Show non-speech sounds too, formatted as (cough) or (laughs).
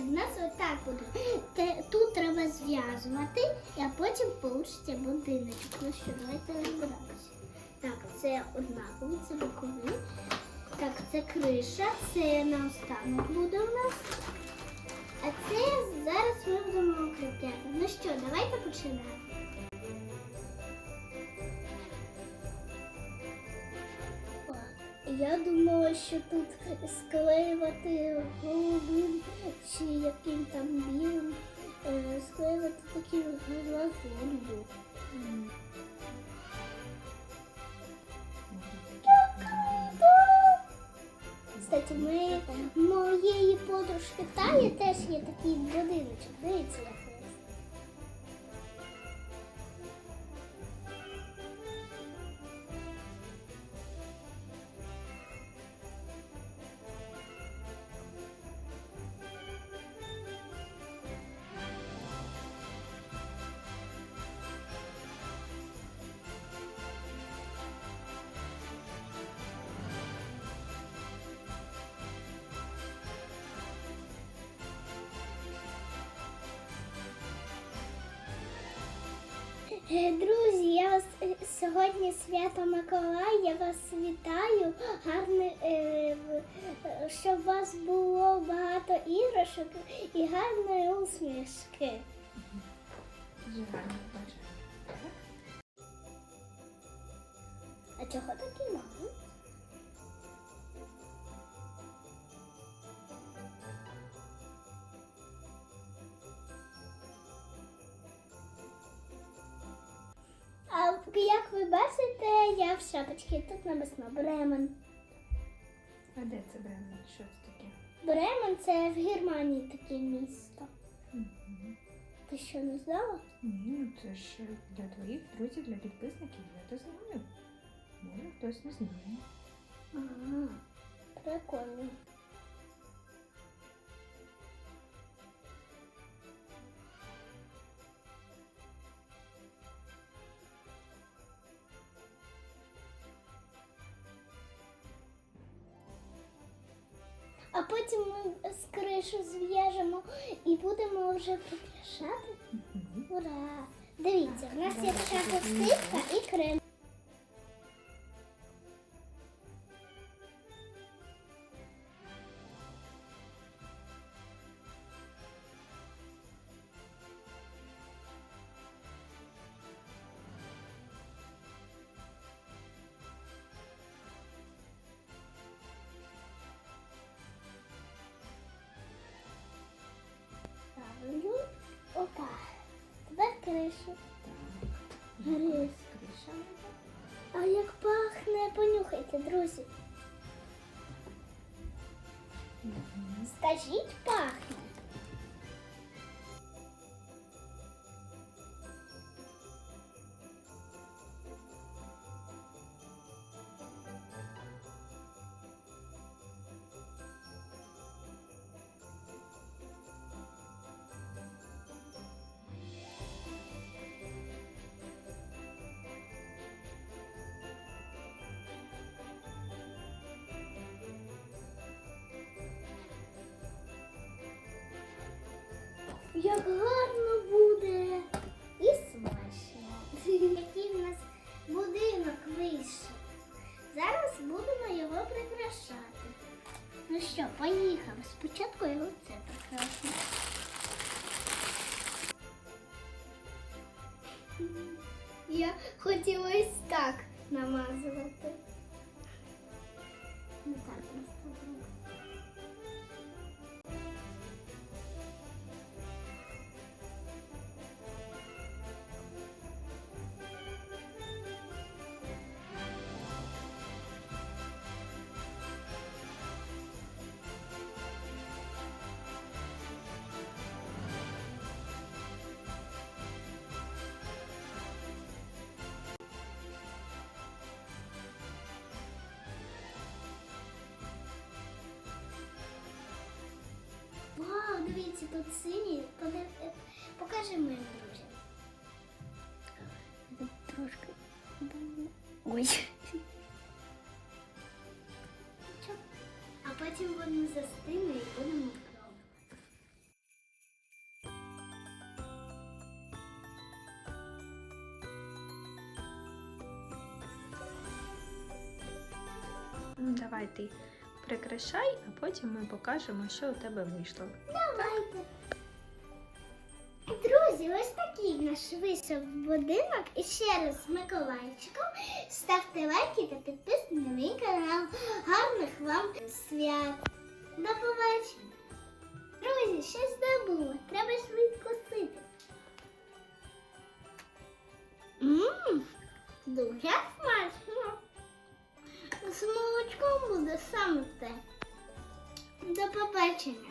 дивіться, в нас отак буде. Тут треба зв'язувати, а потім вийде будиночок. Ну що, давайте розбиратися. Так, це однакові, це бокові. Так, це криша, це наостанок буде у нас. А це зараз ми будемо укріпляти. Ну що, давайте починаємо. Я думала, що тут склеювати голубим чи яким там білим, е, склеювати такі глазур'ю. Кстати, ми моєї подружки Таї теж є такий будиночок. Дивіться, як Друзі, я е, сьогодні свято Миколая, я вас вітаю. Гарне, е, е, щоб у вас було багато іграшок і гарної усмішки. А чого такі мало? Ви бачите, я в шапочці тут написано Бремен. А де це Бремен? Що це таке? Бремен це в Германії таке місто. Мгм. Ти що не знала? Ні, ну це ж для твоїх друзів, для підписників. Я то знаю. Може, хтось не знає. Ага, прикольно. Потім ми з кришу зв'яжемо і будемо вже прикрашати. Ура! Дивіться, в нас є така ковтинка і крем. Кришу. Криша. А як пахне, понюхайте, друзі. Скажіть, пахне. Як гарно буде і смачно. (laughs) Який в нас будинок вийшов. Зараз будемо його прикрашати. Ну що, поїхали. Спочатку його це прикрасимо. Я хотіла ось так намазувати. Ну так, Дивіться, тут покажи мені, друзі. Трошки. Ой. А потом вот мы і и будем Ну, давай ты. прикрашай, а потім ми покажемо, що у тебе вийшло. Давайте. Друзі, ось такий наш вийшов будинок. І ще раз з Миколайчиком. Ставте лайки та підписуйтесь на мій канал. Гарних вам свят. До побачення. Друзі, щось забула. Треба швидко сити. Ммм, дуже смачно буде саме те. До побачення!